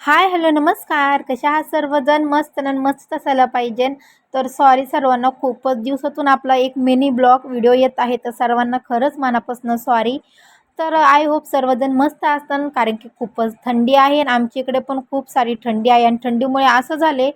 Hi hello नमस्कार. कशा आहात सर्वजण? मस्त आणि मस्त असायला पाहिजे. तर सॉरी सर्वांना खूपच दिवसातून आपला एक मिनी ब्लॉग व्हिडिओ येत आहे. तर सर्वांना खरंच मनापासून सॉरी तर आय होप सर्वजण मस्त असतात कारण की खूपच थंडी आहे आणि आमच्या इकडे पण खूप सारी थंडी आहे. आणि थंडीमुळे असं झाले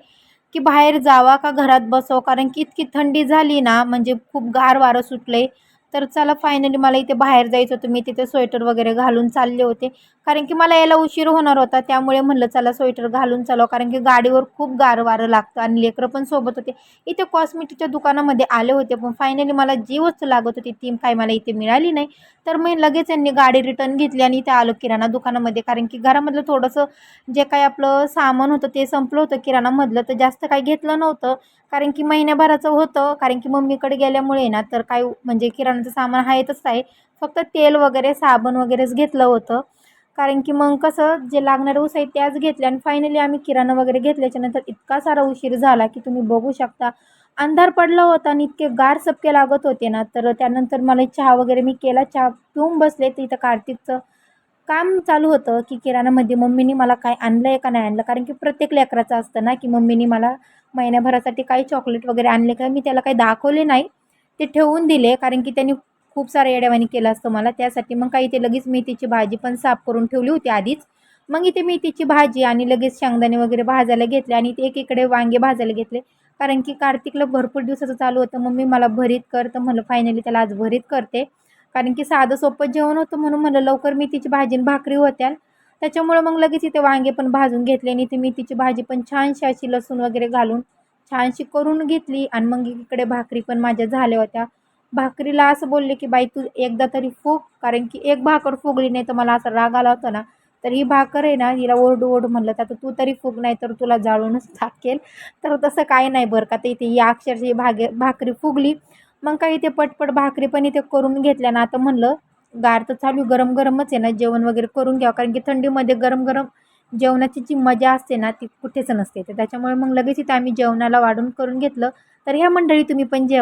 की बाहेर जावा का घरात बसव? कारण की इतकी थंडी झाली ना म्हणजे खूप गार वारं सुटले. तर चला फायनली मला इथे बाहेर जायचं होतं. मी तिथे स्वेटर वगैरे घालून चालले होते. कारण की मला यायला उशीर होणार होता. त्यामुळे म्हणलं चला स्वेटर घालून चालव कारण की गाडीवर खूप गार वारं लागतं आणि लेकरं पण सोबत होते. इथे कॉस्मेटिकच्या दुकानामध्ये आले होते पण फायनली मला जी वस्तू लागत होती. ती काय मला इथे मिळाली नाही. तर मी लगेच यांनी गाडी रिटर्न घेतली आणि इथे आलो किराणा दुकानामध्ये. कारण की घरामधलं थोडंसं जे काही आपलं सामान होतं ते संपलं होतं किराणामधलं. तर जास्त काही घेतलं नव्हतं. कारण की महिन्याभराचं होतं. कारण की मम्मीकडे गेल्यामुळे ना तर काय म्हणजे किराणा किराणाचं सामान आहे आहेतच आहे. फक्त तेल वगैरे साबण वगैरेच घेतलं होतं. कारण की मग कसं जे लागणारं ऊस आहे त्याच घेतले आणि फायनली आम्ही किराणा वगैरे घेतल्याच्यानंतर इतका सारा उशीर झाला की तुम्ही बघू शकता. अंधार पडला होता आणि इतके गार सपके लागत होते ना तर त्यानंतर मला चहा वगैरे मी केला. चहा पिऊन बसले. तर इथं कार्तिकचं काम चालू होतं की किराणामध्ये मम्मीनी मला काय आणलं आहे का नाही आणलं. कारण की प्रत्येक लेकराचं असतं ना की मम्मीनी मला महिन्याभरासाठी काही चॉकलेट वगैरे आणले काय मी त्याला काही दाखवले नाही. ते ठेवून दिले कारण की त्यांनी खूप सारा येड्यावानी केलं असतं मला. त्यासाठी मग काही ते लगेच मेथीची भाजी पण साफ करून ठेवली होती आधीच. मग इथे मेथीची भाजी आणि लगेच शेंगदाणे वगैरे भाजायला घेतले आणि ते एक इकडे वांगे भाजायला घेतले. कारण की कार्तिकला भरपूर दिवसाचं चालू होतं. मम्मी मला भरीत करतं म्हणलं फायनली त्याला आज भरीत करते. कारण की साधं सोपं जेवण होतं म्हणून म्हणलं लवकर मेथीची भाजी आणि भाकरी होत्या त्याच्यामुळं मग लगेच इथे वांगे पण भाजून घेतले आणि इथे मेथीची भाजी पण छानशी अशी लसूण वगैरे घालून छानशी करून घेतली आणि मग इकडे भाकरी पण माझ्या झाल्या होत्या. भाकरीला असं बोलले की बाई तू एकदा तरी फुग कारण की एक भाकर फुगली नाही तर मला असं राग आला होता ना. तर ही भाकर आहे ना हिला ओरडू ओढ म्हणलं तर आता तू तरी फुग नाही तर तुला जाळूनच टाकेल. तर तसं काही नाही बरं का तर इथे ही अक्षरशः ही भागे भाकरी फुगली. मग काही ते पटपट भाकरी पण इथे करून घेतल्या ना आता म्हणलं गार तर चालू गरम गरमच आहे ना जेवण वगैरे करून घ्यावं कारण की थंडीमध्ये गरम गरम जेवणाची जी मजा असते ना ती कुठेच नसते. तर त्याच्यामुळे मग लगेच इथे आम्ही जेवणाला वाढून करून घेतलं. तर ह्या मंडळी तुम्ही पण जेव.